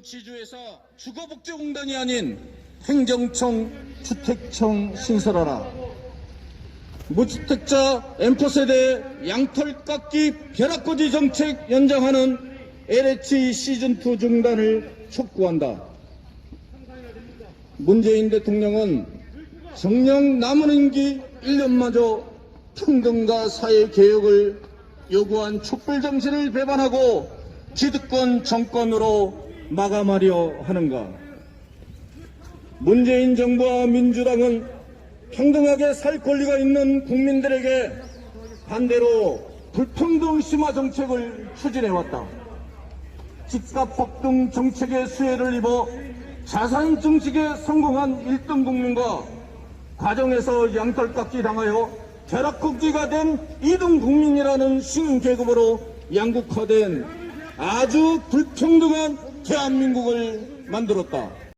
지주에서 주거복지공단이 아닌 행정청, 주택청 신설하라. 무주택자 엠퍼세대 양털깎기 벼락거지 정책 연장하는 LH 시즌2 중단을 촉구한다. 문재인 대통령은 정령 남은 임기 1년마저 평등과 사회개혁을 요구한 촛불정신을 배반하고 기득권 정권으로 마감하려 하는가. 문재인 정부와 민주당은 평등하게 살 권리가 있는 국민들에게 반대로 불평등 심화 정책을 추진해왔다. 집값 폭등 정책의 수혜를 입어 자산 증식에 성공한 1등 국민과 과정에서 양털깎기 당하여 벼락국기가 된 2등 국민이라는 신계급으로 양극화된 아주 불평등한 대한민국을 만들었다.